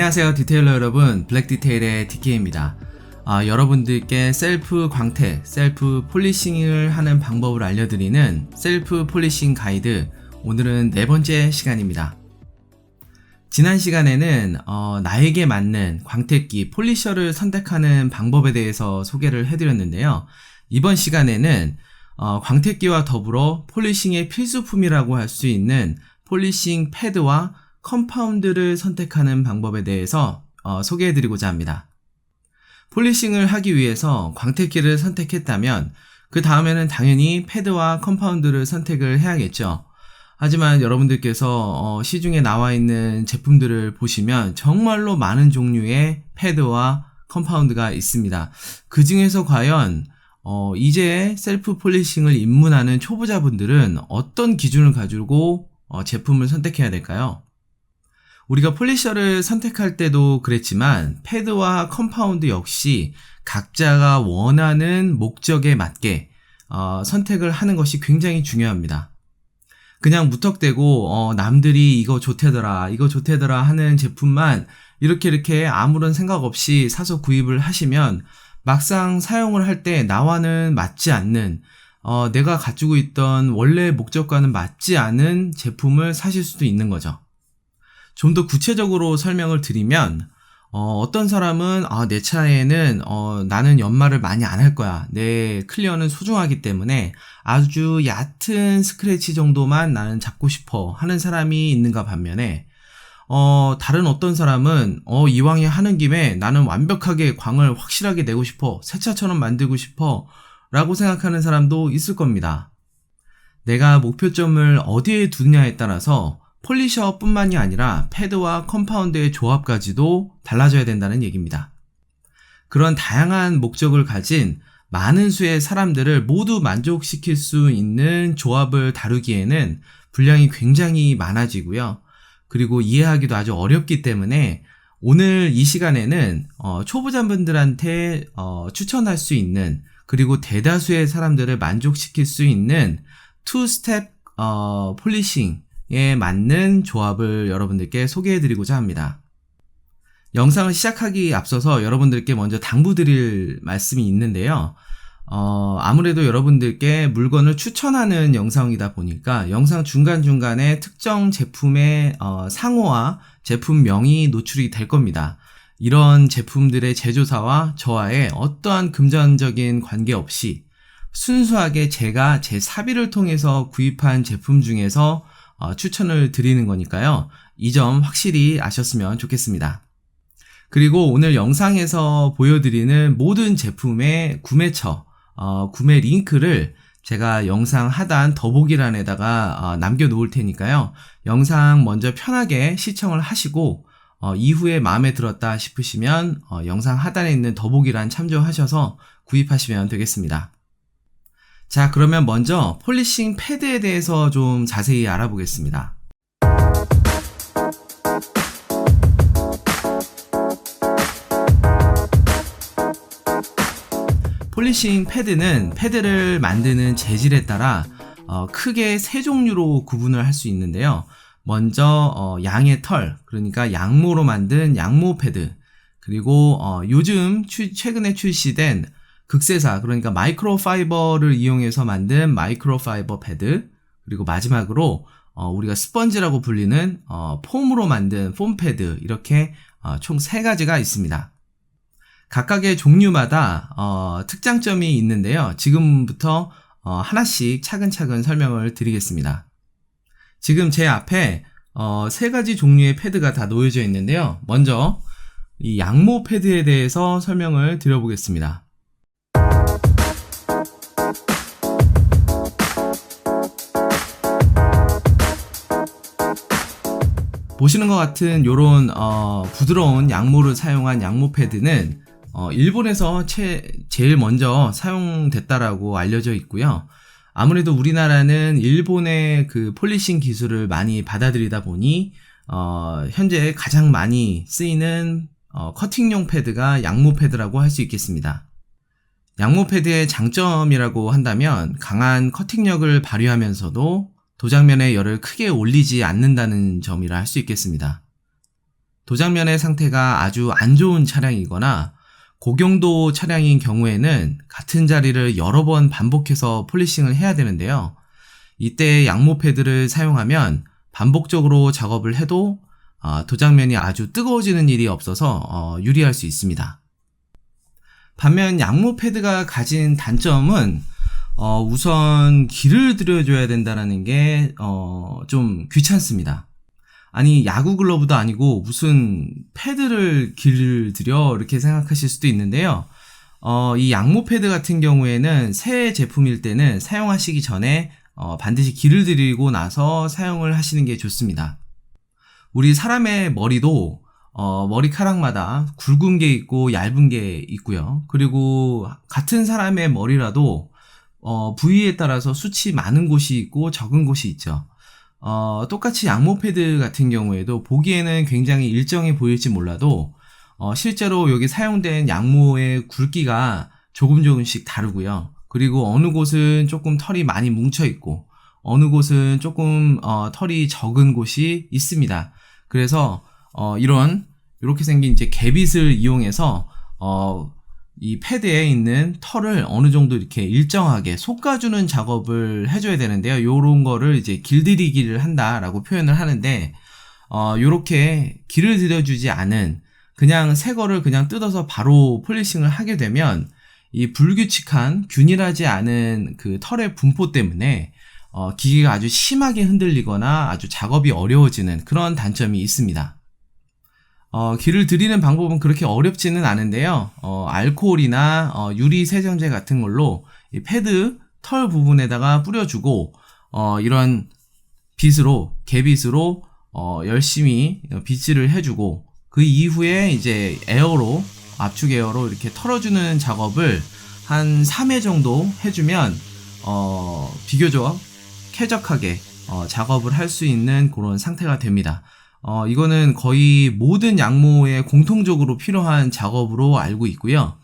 안녕하세요 디테일러 여러분. 블랙 디테일의 DK입니다. 아, 여러분들께 셀프 광택, 셀프 폴리싱을 하는 방법을 알려드리는 셀프 폴리싱 가이드 오늘은 네 번째 시간입니다. 지난 시간에는 어, 나에게 맞는 광택기 폴리셔를 선택하는 방법에 대해서 소개를 해드렸는데요. 이번 시간에는 어, 광택기와 더불어 폴리싱의 필수품이라고 할 수 있는 폴리싱 패드와 컴파운드를 선택하는 방법에 대해서 어, 소개해드리고자 합니다. 폴리싱을 하기 위해서 광택기를 선택했다면 그 다음에는 당연히 패드와 컴파운드를 선택을 해야겠죠. 하지만 여러분들께서 어, 시중에 나와 있는 제품들을 보시면 정말로 많은 종류의 패드와 컴파운드가 있습니다. 그 중에서 과연 어, 이제 셀프 폴리싱을 입문하는 초보자분들은 어떤 기준을 가지고 어, 제품을 선택해야 될까요? 우리가 폴리셔를 선택할 때도 그랬지만 패드와 컴파운드 역시 각자가 원하는 목적에 맞게 어, 선택을 하는 것이 굉장히 중요합니다. 그냥 무턱대고 어, 남들이 이거 좋대더라 이거 좋대더라 하는 제품만 이렇게 이렇게 아무런 생각 없이 사서 구입을 하시면 막상 사용을 할 때 나와는 맞지 않는 어, 내가 가지고 있던 원래 목적과는 맞지 않은 제품을 사실 수도 있는 거죠. 좀 더 구체적으로 설명을 드리면 어, 떤 사람은 아, 내 차에는 어, 나는 연말을 많이 안 할 거야. 내 클리어는 소중하기 때문에 아주 얕은 스크래치 정도만 나는 잡고 싶어 하는 사람이 있는가 반면에 어, 다른 어떤 사람은 어, 이왕에 하는 김에 나는 완벽하게 광을 확실하게 내고 싶어. 새 차처럼 만들고 싶어. 라고 생각하는 사람도 있을 겁니다. 내가 목표점을 어디에 두느냐에 따라서 폴리셔 뿐만이 아니라 패드와 컴파운드의 조합까지도 달라져야 된다는 얘기입니다. 그런 다양한 목적을 가진 많은 수의 사람들을 모두 만족시킬 수 있는 조합을 다루기에는 분량이 굉장히 많아지고요. 그리고 이해하기도 아주 어렵기 때문에 오늘 이 시간에는 어, 초보자분들한테 어, 추천할 수 있는 그리고 대다수의 사람들을 만족시킬 수 있는 투 스텝 어, 폴리싱 에 맞는 조합을 여러분들께 소개해 드리고자 합니다. 영상을 시작하기 앞서서 여러분들께 먼저 당부드릴 말씀이 있는데요. 어, 아무래도 여러분들께 물건을 추천하는 영상이다 보니까 영상 중간중간에 특정 제품의 어, 상호와 제품명이 노출이 될 겁니다. 이런 제품들의 제조사와 저와의 어떠한 금전적인 관계 없이 순수하게 제가 제 사비를 통해서 구입한 제품 중에서 어, 추천을 드리는 거니까요. 이 점 확실히 아셨으면 좋겠습니다. 그리고 오늘 영상에서 보여드리는 모든 제품의 구매처, 어, 구매 링크를 제가 영상 하단 더보기란에다가 어, 남겨놓을 테니까요. 영상 먼저 편하게 시청을 하시고 어, 이후에 마음에 들었다 싶으시면 어, 영상 하단에 있는 더보기란 참조하셔서 구입하시면 되겠습니다. 자, 그러면 먼저 폴리싱 패드에 대해서 좀 자세히 알아보겠습니다. 폴리싱 패드는 패드를 만드는 재질에 따라 어, 크게 세 종류로 구분을 할 수 있는데요. 먼저 어, 양의 털, 그러니까 양모로 만든 양모 패드, 그리고 어, 요즘 추, 최근에 출시된 극세사 그러니까 마이크로파이버를 이용해서 만든 마이크로파이버 패드 그리고 마지막으로 어, 우리가 스펀지라고 불리는 어, 폼으로 만든 폼 패드 이렇게 어, 총세 가지가 있습니다. 각각의 종류마다 어, 특장점이 있는데요. 지금부터 어, 하나씩 차근차근 설명을 드리겠습니다. 지금 제 앞에 어, 세 가지 종류의 패드가 다 놓여져 있는데요. 먼저 이 양모 패드에 대해서 설명을 드려보겠습니다. 보시는 것 같은 요런 어, 부드러운 양모를 사용한 양모 패드는 어, 일본에서 채, 제일 먼저 사용됐다라고 알려져 있고요. 아무래도 우리나라는 일본의 그 폴리싱 기술을 많이 받아들이다 보니 어, 현재 가장 많이 쓰이는 어, 커팅용 패드가 양모 패드라고 할 수 있겠습니다. 양모 패드의 장점이라고 한다면 강한 커팅력을 발휘하면서도 도장면의 열을 크게 올리지 않는다는 점이라 할 수 있겠습니다. 도장면의 상태가 아주 안 좋은 차량이거나 고경도 차량인 경우에는 같은 자리를 여러 번 반복해서 폴리싱을 해야 되는데요. 이때 양모 패드를 사용하면 반복적으로 작업을 해도 어, 도장면이 아주 뜨거워지는 일이 없어서 어, 유리할 수 있습니다. 반면 양모 패드가 가진 단점은 어, 우선 길을 들여줘야 된다는 게좀 귀찮습니다. 아니 야구 글러브도 아니고 무슨 패드를 길을 들여 이렇게 생각하실 수도 있는데요. 어, 이 양모 패드 같은 경우에는 새 제품일 때는 사용하시기 전에 어, 반드시 길을 들이고 나서 사용을 하시는 게 좋습니다. 우리 사람의 머리도 어, 머리카락마다 굵은 게 있고 얇은 게 있고요. 그리고 같은 사람의 머리라도 어, 부위에 따라서 수치 많은 곳이 있고 적은 곳이 있죠. 어, 똑같이 양모 패드 같은 경우에도 보기에는 굉장히 일정해 보일지 몰라도 어, 실제로 여기 사용된 양모의 굵기가 조금 조금씩 다르고요. 그리고 어느 곳은 조금 털이 많이 뭉쳐 있고 어느 곳은 조금 어, 털이 적은 곳이 있습니다. 그래서 어, 이런 이렇게 생긴 이제 개빗을 이용해서 어, 이 패드에 있는 털을 어느 정도 이렇게 일정하게 솎아주는 작업을 해줘야 되는데요. 요런 거를 이제 길들이기를 한다라고 표현을 하는데, 어, 요렇게 길을 들여주지 않은 그냥 새 거를 그냥 뜯어서 바로 폴리싱을 하게 되면 이 불규칙한 균일하지 않은 그 털의 분포 때문에 어, 기계가 아주 심하게 흔들리거나 아주 작업이 어려워지는 그런 단점이 있습니다. 어, 길을 들이는 방법은 그렇게 어렵지는 않은데요. 어, 알코올이나 어, 유리 세정제 같은 걸로 이 패드 털 부분에다가 뿌려주고 어, 이런 빗으로 개빗으로 어, 열심히 빗질을 해주고 그 이후에 이제 에어로 압축 에어로 이렇게 털어주는 작업을 한 3회 정도 해주면 어, 비교적 쾌적하게 어, 작업을 할 수 있는 그런 상태가 됩니다. 어, 이거는 거의 모든 양모에 공통적으로 필요한 작업으로 알고 있고요.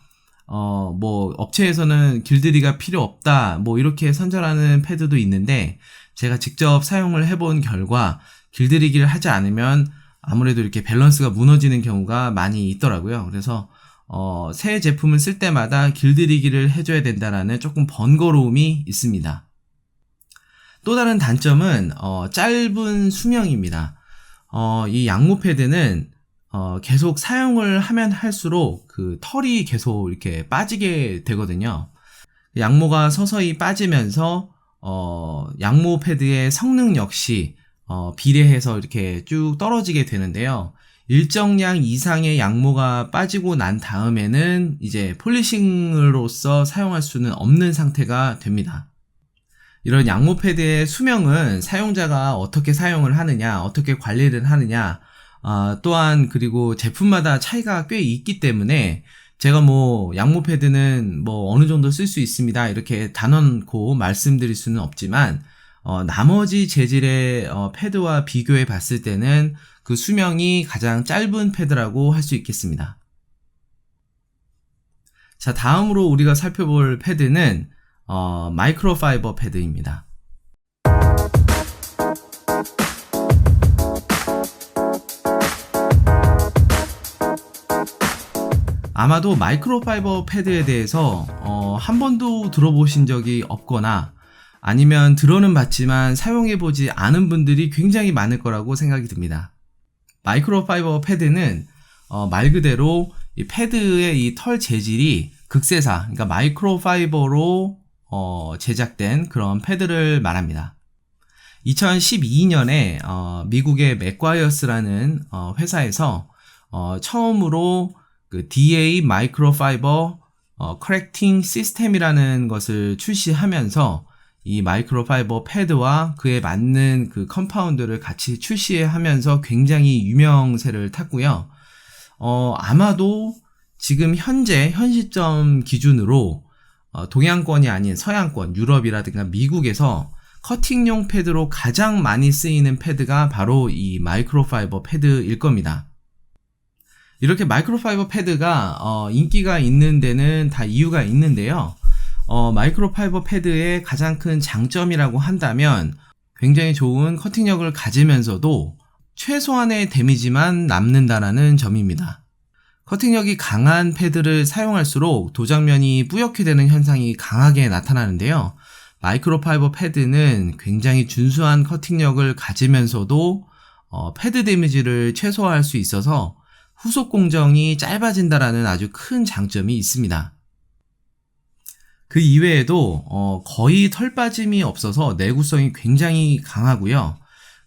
어, 뭐, 업체에서는 길들이가 필요 없다, 뭐, 이렇게 선전하는 패드도 있는데, 제가 직접 사용을 해본 결과, 길들이기를 하지 않으면 아무래도 이렇게 밸런스가 무너지는 경우가 많이 있더라고요. 그래서, 어, 새 제품을 쓸 때마다 길들이기를 해줘야 된다라는 조금 번거로움이 있습니다. 또 다른 단점은, 어, 짧은 수명입니다. 어, 이 양모 패드는 어, 계속 사용을 하면 할수록 그 털이 계속 이렇게 빠지게 되거든요. 양모가 서서히 빠지면서 어, 양모 패드의 성능 역시 어, 비례해서 이렇게 쭉 떨어지게 되는데요. 일정량 이상의 양모가 빠지고 난 다음에는 이제 폴리싱으로서 사용할 수는 없는 상태가 됩니다. 이런 양모 패드의 수명은 사용자가 어떻게 사용을 하느냐, 어떻게 관리를 하느냐, 어, 또한 그리고 제품마다 차이가 꽤 있기 때문에 제가 뭐 양모 패드는 뭐 어느 정도 쓸 수 있습니다 이렇게 단언코 말씀드릴 수는 없지만 어, 나머지 재질의 어, 패드와 비교해 봤을 때는 그 수명이 가장 짧은 패드라고 할 수 있겠습니다. 자 다음으로 우리가 살펴볼 패드는 어, 마이크로파이버 패드입니다. 아마도 마이크로파이버 패드에 대해서 어, 한 번도 들어보신 적이 없거나 아니면 들어는 봤지만 사용해보지 않은 분들이 굉장히 많을 거라고 생각이 듭니다. 마이크로파이버 패드는 어, 말 그대로 이 패드의 이 털 재질이 극세사, 그러니까 마이크로파이버로 어, 제작된 그런 패드를 말합니다. 2012년에 어, 미국의 맥과이어스라는 어, 회사에서 어, 처음으로 그 DA 마이크로파이버 어, 커렉팅 시스템이라는 것을 출시하면서 이 마이크로파이버 패드와 그에 맞는 그 컴파운드를 같이 출시하면서 굉장히 유명세를 탔고요. 어, 아마도 지금 현재 현 시점 기준으로 어, 동양권이 아닌 서양권, 유럽이라든가 미국에서 커팅용 패드로 가장 많이 쓰이는 패드가 바로 이 마이크로파이버 패드일 겁니다. 이렇게 마이크로파이버 패드가 어, 인기가 있는 데는 다 이유가 있는데요. 어, 마이크로파이버 패드의 가장 큰 장점이라고 한다면 굉장히 좋은 커팅력을 가지면서도 최소한의 데미지만 남는다라는 점입니다. 커팅력이 강한 패드를 사용할수록 도장면이 뿌옇게 되는 현상이 강하게 나타나는데요. 마이크로파이버 패드는 굉장히 준수한 커팅력을 가지면서도 어, 패드 데미지를 최소화할 수 있어서 후속 공정이 짧아진다라는 아주 큰 장점이 있습니다. 그 이외에도 어, 거의 털 빠짐이 없어서 내구성이 굉장히 강하고요.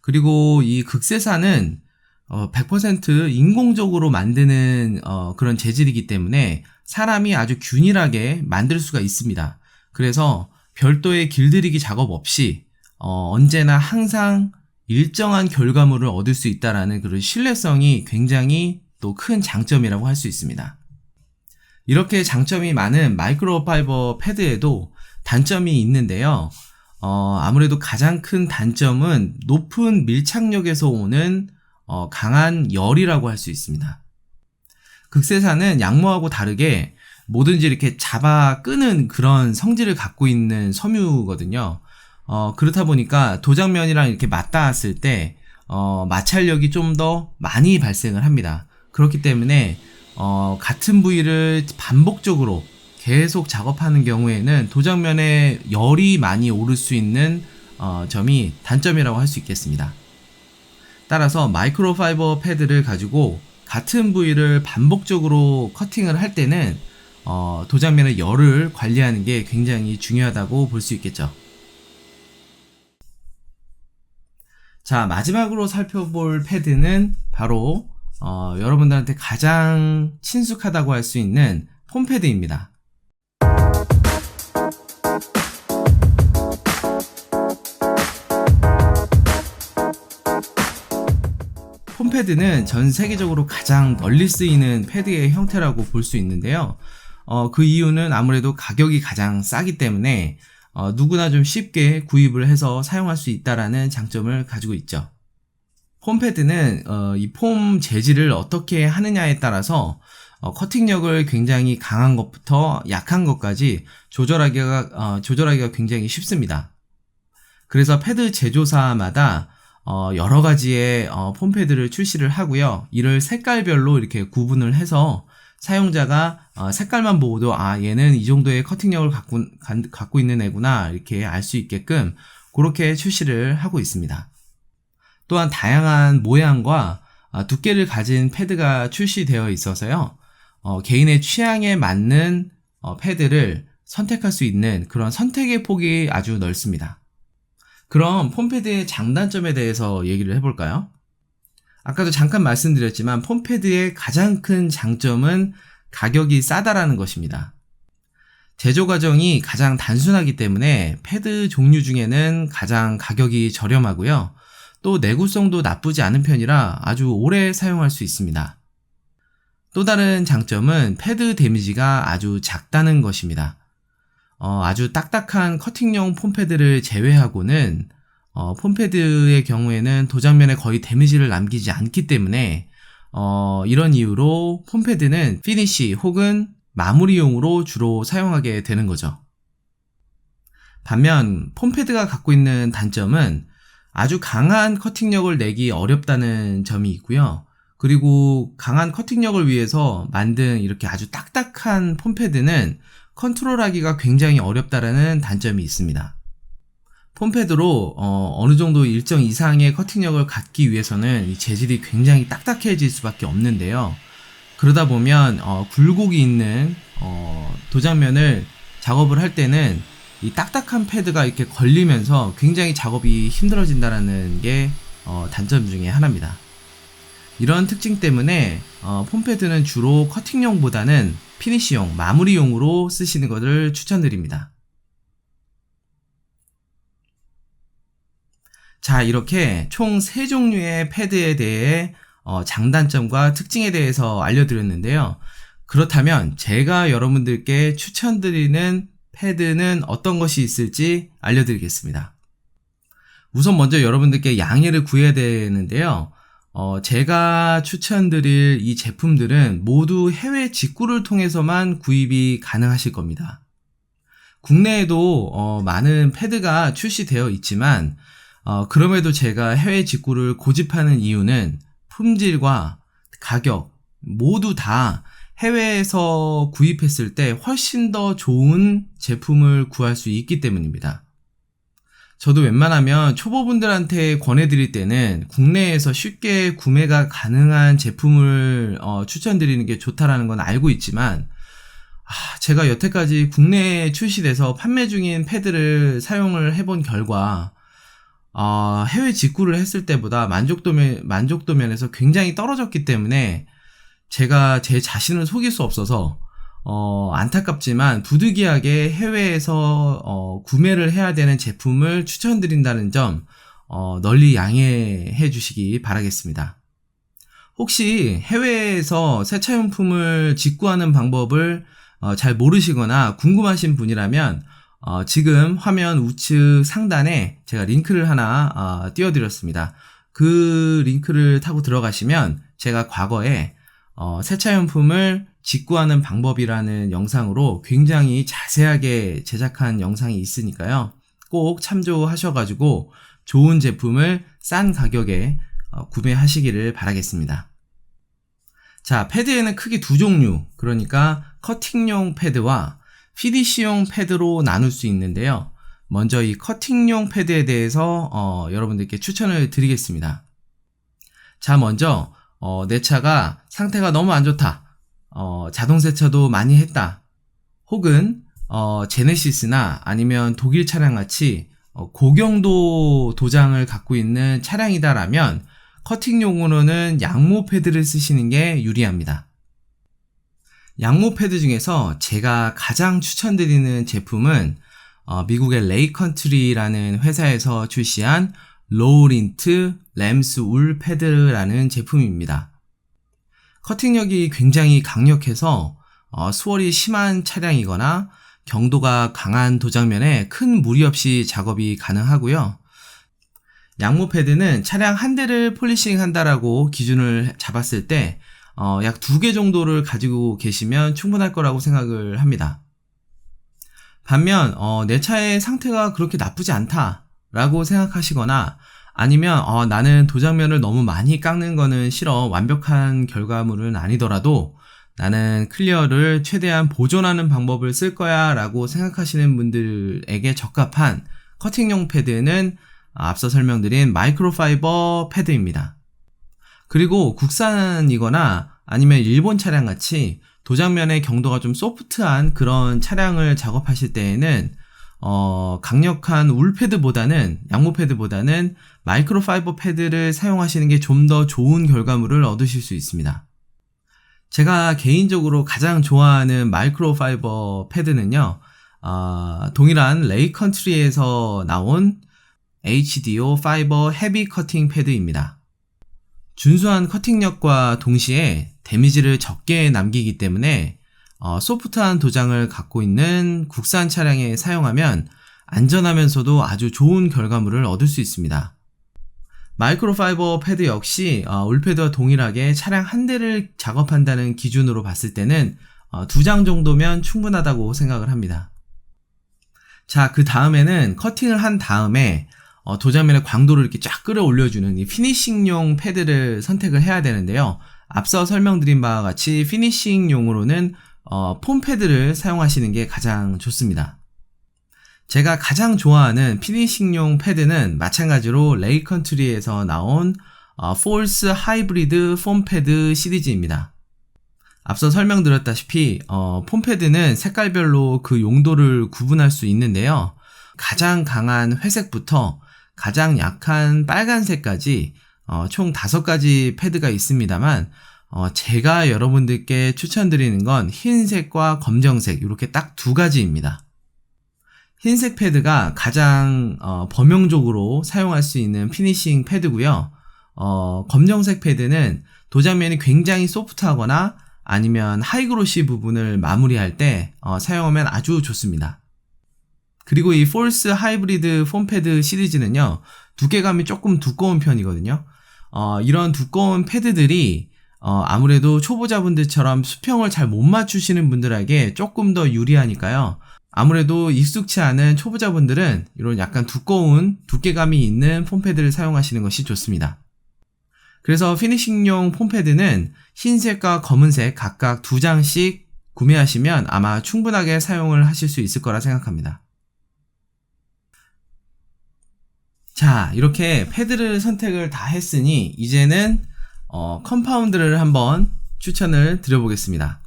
그리고 이 극세사는 어, 100% 인공적으로 만드는 어, 그런 재질이기 때문에 사람이 아주 균일하게 만들 수가 있습니다. 그래서 별도의 길들이기 작업 없이 어, 언제나 항상 일정한 결과물을 얻을 수 있다라는 그런 신뢰성이 굉장히 또 큰 장점이라고 할 수 있습니다. 이렇게 장점이 많은 마이크로 파이버 패드에도 단점이 있는데요. 어, 아무래도 가장 큰 단점은 높은 밀착력에서 오는 어, 강한 열이라고 할 수 있습니다. 극세사는 양모하고 다르게 뭐든지 이렇게 잡아 끄는 그런 성질을 갖고 있는 섬유거든요. 어, 그렇다 보니까 도장면이랑 이렇게 맞닿았을 때, 어, 마찰력이 좀 더 많이 발생을 합니다. 그렇기 때문에, 어, 같은 부위를 반복적으로 계속 작업하는 경우에는 도장면에 열이 많이 오를 수 있는 어, 점이 단점이라고 할 수 있겠습니다. 따라서 마이크로파이버 패드를 가지고 같은 부위를 반복적으로 커팅을 할 때는 어, 도장면의 열을 관리하는 게 굉장히 중요하다고 볼 수 있겠죠. 자, 마지막으로 살펴볼 패드는 바로 어, 여러분들한테 가장 친숙하다고 할 수 있는 폼패드입니다. 폼패드는 전 세계적으로 가장 널리 쓰이는 패드의 형태라고 볼 수 있는데요. 어, 그 이유는 아무래도 가격이 가장 싸기 때문에 어, 누구나 좀 쉽게 구입을 해서 사용할 수 있다라는 장점을 가지고 있죠. 폼패드는 어, 이 폼 재질을 어떻게 하느냐에 따라서 어, 커팅력을 굉장히 강한 것부터 약한 것까지 조절하기가 어, 조절하기가 굉장히 쉽습니다. 그래서 패드 제조사마다 어, 여러 가지의 어, 폼패드를 출시를 하고요. 이를 색깔별로 이렇게 구분을 해서 사용자가 어, 색깔만 보고도 아 얘는 이 정도의 커팅력을 갖고, 갖고 있는 애구나 이렇게 알 수 있게끔 그렇게 출시를 하고 있습니다. 또한 다양한 모양과 어, 두께를 가진 패드가 출시되어 있어서요. 어, 개인의 취향에 맞는 어, 패드를 선택할 수 있는 그런 선택의 폭이 아주 넓습니다. 그럼 폼패드의 장단점에 대해서 얘기를 해볼까요? 아까도 잠깐 말씀드렸지만 폼패드의 가장 큰 장점은 가격이 싸다라는 것입니다. 제조 과정이 가장 단순하기 때문에 패드 종류 중에는 가장 가격이 저렴하고요. 또 내구성도 나쁘지 않은 편이라 아주 오래 사용할 수 있습니다. 또 다른 장점은 패드 데미지가 아주 작다는 것입니다. 어, 아주 딱딱한 커팅용 폼패드를 제외하고는 어, 폼패드의 경우에는 도장면에 거의 데미지를 남기지 않기 때문에 어, 이런 이유로 폼패드는 피니쉬 혹은 마무리용으로 주로 사용하게 되는 거죠. 반면 폼패드가 갖고 있는 단점은 아주 강한 커팅력을 내기 어렵다는 점이 있고요. 그리고 강한 커팅력을 위해서 만든 이렇게 아주 딱딱한 폼패드는 컨트롤하기가 굉장히 어렵다라는 단점이 있습니다. 폼패드로 어, 느 정도 일정 이상의 커팅력을 갖기 위해서는 이 재질이 굉장히 딱딱해질 수밖에 없는데요. 그러다 보면 어, 굴곡이 있는 어, 도장면을 작업을 할 때는 이 딱딱한 패드가 이렇게 걸리면서 굉장히 작업이 힘들어진다는 게 어, 단점 중에 하나입니다. 이런 특징 때문에 어, 폼패드는 주로 커팅용보다는 피니시용, 마무리용으로 쓰시는 것을 추천드립니다. 자, 이렇게 총 3종류의 패드에 대해 어, 장단점과 특징에 대해서 알려드렸는데요. 그렇다면 제가 여러분들께 추천드리는 패드는 어떤 것이 있을지 알려드리겠습니다. 우선 먼저 여러분들께 양해를 구해야 되는데요. 어, 제가 추천드릴 이 제품들은 모두 해외 직구를 통해서만 구입이 가능하실 겁니다. 국내에도 어, 많은 패드가 출시되어 있지만 어, 그럼에도 제가 해외 직구를 고집하는 이유는 품질과 가격 모두 다 해외에서 구입했을 때 훨씬 더 좋은 제품을 구할 수 있기 때문입니다. 저도 웬만하면 초보분들한테 권해드릴 때는 국내에서 쉽게 구매가 가능한 제품을 어, 추천드리는 게 좋다라는 건 알고 있지만 아, 제가 여태까지 국내에 출시돼서 판매 중인 패드를 사용을 해본 결과 어, 해외 직구를 했을 때보다 만족도 면, 만족도 면에서 굉장히 떨어졌기 때문에 제가 제 자신을 속일 수 없어서 어, 안타깝지만 부득이하게 해외에서 어, 구매를 해야 되는 제품을 추천드린다는 점 어, 널리 양해해 주시기 바라겠습니다. 혹시 해외에서 세차용품을 직구하는 방법을 어, 잘 모르시거나 궁금하신 분이라면 어, 지금 화면 우측 상단에 제가 링크를 하나 어, 띄워드렸습니다. 그 링크를 타고 들어가시면 제가 과거에 어, 세차용품을 직구하는 방법이라는 영상으로 굉장히 자세하게 제작한 영상이 있으니까요. 꼭 참조하셔가지고 좋은 제품을 싼 가격에 어, 구매하시기를 바라겠습니다. 자, 패드에는 크게 두 종류, 그러니까 커팅용 패드와 PDC용 패드로 나눌 수 있는데요. 먼저 이 커팅용 패드에 대해서 어, 여러분들께 추천을 드리겠습니다. 자, 먼저 어, 내 차가 상태가 너무 안 좋다. 어, 자동 세차도 많이 했다. 혹은 어, 제네시스나 아니면 독일 차량 같이 어, 고경도 도장을 갖고 있는 차량이다라면 커팅 용으로는 양모 패드를 쓰시는 게 유리합니다. 양모 패드 중에서 제가 가장 추천드리는 제품은 어, 미국의 레이컨트리라는 회사에서 출시한 로우린트 램스 울 패드라는 제품입니다. 커팅력이 굉장히 강력해서 어, 수월이 심한 차량이거나 경도가 강한 도장면에 큰 무리 없이 작업이 가능하고요. 양모 패드는 차량 한 대를 폴리싱 한다라고 기준을 잡았을 때 어, 약 두 개 정도를 가지고 계시면 충분할 거라고 생각을 합니다. 반면 어, 내 차의 상태가 그렇게 나쁘지 않다라고 생각하시거나 아니면 어, 나는 도장면을 너무 많이 깎는 거는 싫어 완벽한 결과물은 아니더라도 나는 클리어를 최대한 보존하는 방법을 쓸 거야 라고 생각하시는 분들에게 적합한 커팅용 패드는 앞서 설명드린 마이크로파이버 패드입니다. 그리고 국산이거나 아니면 일본 차량 같이 도장면의 경도가 좀 소프트한 그런 차량을 작업하실 때에는 어, 강력한 울 패드보다는 양모 패드보다는 마이크로파이버 패드를 사용하시는 게 좀 더 좋은 결과물을 얻으실 수 있습니다. 제가 개인적으로 가장 좋아하는 마이크로파이버 패드는요, 어, 동일한 레이 컨트리에서 나온 HDO 파이버 헤비 커팅 패드입니다. 준수한 커팅력과 동시에 데미지를 적게 남기기 때문에 어, 소프트한 도장을 갖고 있는 국산 차량에 사용하면 안전하면서도 아주 좋은 결과물을 얻을 수 있습니다. 마이크로파이버 패드 역시 어, 올패드와 동일하게 차량 한 대를 작업한다는 기준으로 봤을 때는 어, 두장 정도면 충분하다고 생각을 합니다. 자, 그 다음에는 커팅을 한 다음에 어, 도장면의 광도를 이렇게 쫙 끌어올려주는 이 피니싱용 패드를 선택을 해야 되는데요. 앞서 설명드린 바와 같이 피니싱용으로는 어, 폼 패드를 사용하시는 게 가장 좋습니다. 제가 가장 좋아하는 피니싱용 패드는 마찬가지로 레이컨트리에서 나온 어, 폴스 하이브리드 폼 패드 시리즈입니다. 앞서 설명드렸다시피 어, 폼 패드는 색깔별로 그 용도를 구분할 수 있는데요. 가장 강한 회색부터 가장 약한 빨간색까지 어, 총 5가지 패드가 있습니다만 어, 제가 여러분들께 추천드리는 건 흰색과 검정색 이렇게 딱 두 가지입니다. 흰색 패드가 가장 어, 범용적으로 사용할 수 있는 피니싱 패드고요. 어, 검정색 패드는 도장면이 굉장히 소프트하거나 아니면 하이그로시 부분을 마무리할 때 어, 사용하면 아주 좋습니다. 그리고 이 폴스 하이브리드 폼패드 시리즈는요, 두께감이 조금 두꺼운 편이거든요. 어, 이런 두꺼운 패드들이 어, 아무래도 초보자분들처럼 수평을 잘 못 맞추시는 분들에게 조금 더 유리하니까요. 아무래도 익숙치 않은 초보자분들은 이런 약간 두꺼운 두께감이 있는 폼패드를 사용하시는 것이 좋습니다. 그래서 피니싱용 폼패드는 흰색과 검은색 각각 두 장씩 구매하시면 아마 충분하게 사용을 하실 수 있을 거라 생각합니다. 자, 이렇게 패드를 선택을 다 했으니 이제는 어, 컴파운드를 한번 추천을 드려보겠습니다.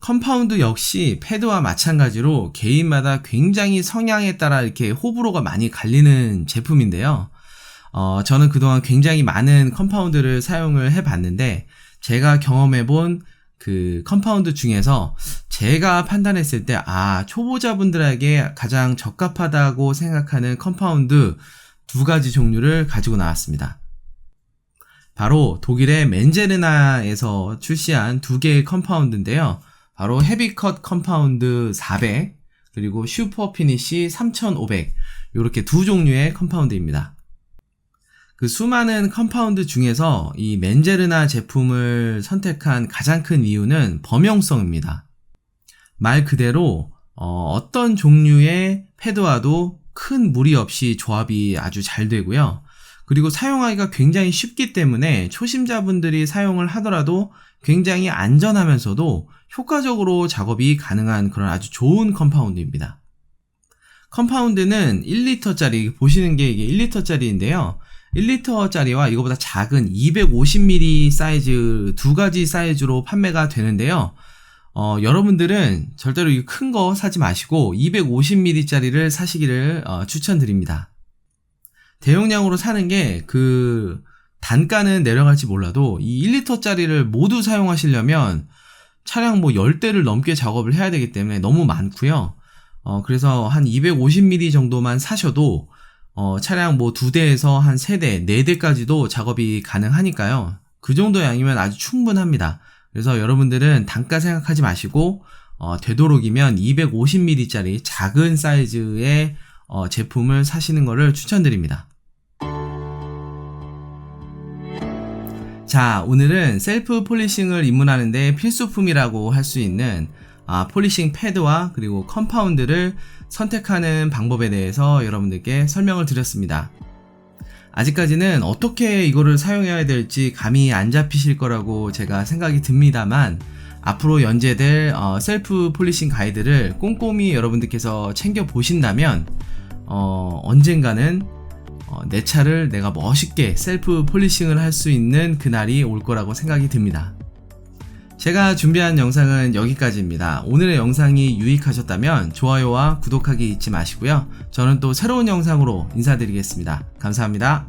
컴파운드 역시 패드와 마찬가지로 개인마다 굉장히 성향에 따라 이렇게 호불호가 많이 갈리는 제품인데요. 어, 저는 그동안 굉장히 많은 컴파운드를 사용을 해봤는데, 제가 경험해본 그 컴파운드 중에서 제가 판단했을 때, 아, 초보자분들에게 가장 적합하다고 생각하는 컴파운드 두 가지 종류를 가지고 나왔습니다. 바로 독일의 멘제르나에서 출시한 두 개의 컴파운드인데요. 바로 헤비컷 컴파운드 400 그리고 슈퍼 피니시 3500 이렇게 두 종류의 컴파운드입니다. 그 수많은 컴파운드 중에서 이 멘제르나 제품을 선택한 가장 큰 이유는 범용성입니다. 말 그대로 어, 떤 종류의 패드와도 큰 무리 없이 조합이 아주 잘 되고요. 그리고 사용하기가 굉장히 쉽기 때문에 초심자분들이 사용을 하더라도 굉장히 안전하면서도 효과적으로 작업이 가능한 그런 아주 좋은 컴파운드입니다. 컴파운드는 1리터짜리, 보시는 게 이게 1리터짜리인데요. 1리터짜리와 이거보다 작은 250ml 사이즈 두 가지 사이즈로 판매가 되는데요. 어, 여러분들은 절대로 이 큰 거 사지 마시고 250ml짜리를 사시기를 어, 추천드립니다. 대용량으로 사는 게 그 단가는 내려갈지 몰라도 이 1리터짜리를 모두 사용하시려면 차량 뭐 10대를 넘게 작업을 해야 되기 때문에 너무 많고요. 어, 그래서 한 250mm 정도만 사셔도 어, 차량 뭐두 대에서 한세 대, 네 대까지도 작업이 가능하니까요. 그 정도 양이면 아주 충분합니다. 그래서 여러분들은 단가 생각하지 마시고 어, 되도록이면 250ml짜리 작은 사이즈의 어, 제품을 사시는 것을 추천드립니다. 자, 오늘은 셀프 폴리싱을 입문하는데 필수품이라고 할 수 있는 아, 폴리싱 패드와 그리고 컴파운드를 선택하는 방법에 대해서 여러분들께 설명을 드렸습니다. 아직까지는 어떻게 이거를 사용해야 될지 감이 안 잡히실 거라고 제가 생각이 듭니다만 앞으로 연재될 어, 셀프 폴리싱 가이드를 꼼꼼히 여러분들께서 챙겨 보신다면 어, 언젠가는 어, 내 차를 내가 멋있게 셀프 폴리싱을 할 수 있는 그날이 올 거라고 생각이 듭니다. 제가 준비한 영상은 여기까지입니다. 오늘의 영상이 유익하셨다면 좋아요와 구독하기 잊지 마시고요. 저는 또 새로운 영상으로 인사드리겠습니다. 감사합니다.